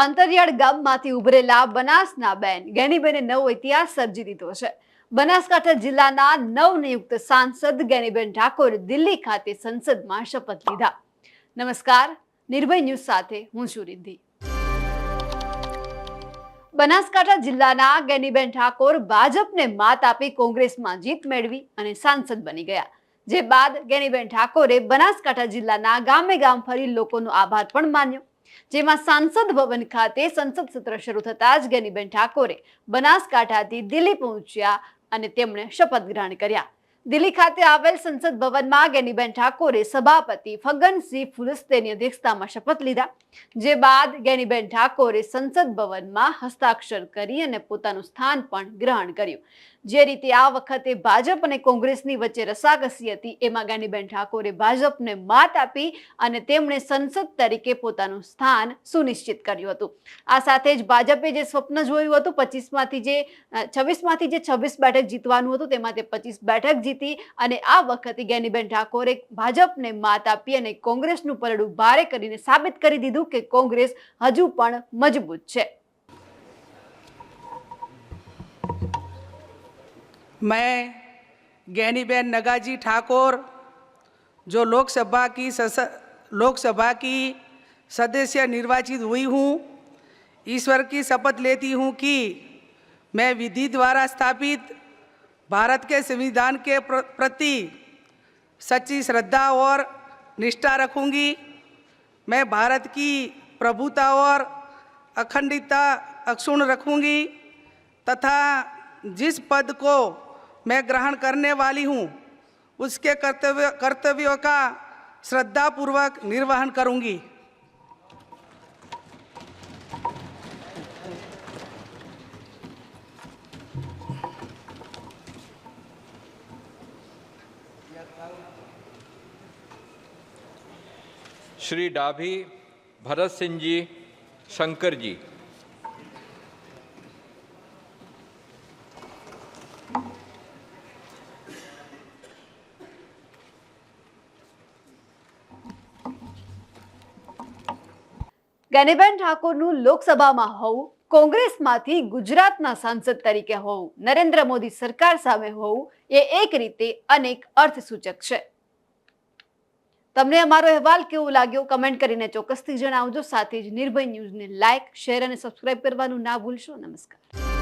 અંતરિયાળ ગામમાંથી ઉભરેલા બનાસના બેન ગેનીબેને નવો ઇતિહાસ સર્જી દીધો છે. બનાસકાંઠા જિલ્લાના નવનિયુક્ત સાંસદ ગેનીબેન ઠાકોર દિલ્હી ખાતે સંસદમાં શપથ લીધા. નમસ્કાર, નિર્ભય ન્યૂઝ સાથે હું છું રિદ્ધિ. બનાસકાંઠા જિલ્લાના ગેનીબેન ઠાકોર ભાજપને માત આપી કોંગ્રેસમાં જીત મેળવી અને સાંસદ બની ગયા. જે બાદ ગેનીબેન ઠાકોરે બનાસકાંઠા જિલ્લાના ગામે ગામ ફરી લોકોનો આભાર પણ માન્યો. જેમાં સાંસદ ભવન ખાતે સંસદ સત્ર શરૂ થતા જ ગેનીબેન ઠાકોરે બનાસકાંઠાથી દિલ્હી પહોંચ્યા અને તેમણે શપથ ગ્રહણ કર્યા. દિલ્હી ખાતે આવેલ સંસદ ભવનમાં ગેનીબેન ઠાકોરે સભાપતિ ફગનસિંહ ફુલસ્તેની અધ્યક્ષતામાં શપથ લીધા, જે બાદ ગેનીબેન ઠાકોરે સંસદ ભવનમાં હસ્તાક્ષર કરી અને પોતાનું સ્થાન પણ ગ્રહણ કર્યું. જે રીતે આ વખતે ભાજપ અને કોંગ્રેસની વચ્ચે રસાકસી હતી, એમાં ગેનીબેન ઠાકોરે ભાજપને માત આપી અને તેમણે સંસદ તરીકે પોતાનું સ્થાન સુનિશ્ચિત કર્યું હતું. આ સાથે જ ભાજપે જે સ્વપ્ન જોયું હતું, પચીસમાંથી જે, છવ્વીસમાંથી જે છવ્વીસ બેઠક જીતવાનું હતું, તેમાં તે પચીસ બેઠક જીતી અને આ વખતે ગેનીબેન ઠાકોરે ભાજપને માત આપી અને કોંગ્રેસનું પરડું ભારે કરીને સાબિત કરી દીધું કે કોંગ્રેસ હજુ પણ મજબૂત છે मैं गैनीबेन नगाजी ठाकुर जो लोकसभा की सस लोकसभा की सदस्य निर्वाचित हुई हूँ ईश्वर की शपथ लेती हूँ कि मैं विधि द्वारा स्थापित भारत के संविधान के प्रति सच्ची श्रद्धा और निष्ठा रखूँगी। मैं भारत की प्रभुता और अखंडता अक्षुण रखूँगी तथा जिस पद को मैं ग्रहण करने वाली हूँ, उसके कर्तव्य, कर्तव्यों का श्रद्धापूर्वक निर्वहन करूँगी। શ્રી ડાભી ભરતસિંહજી શંકરજી ગનેબેન ઠાકોરનું લોકસભામાં હોવું કોંગ્રેસમાંથી ગુજરાતના સાંસદ તરીકે હોવું નરેન્દ્ર મોદી સરકાર સામે હોવું એ એક રીતે અનેક અર્થસૂચક છે. તમને અમારો અહેવાલ કેવો લાગ્યો? કમેન્ટ કરીને ચોક્કસથી જણાવજો. સાથે જ નિર્ભય ન્યૂઝને લાઇક શેર અને સબસ્ક્રાઇબ કરવાનું ના ભૂલશો. નમસ્કાર.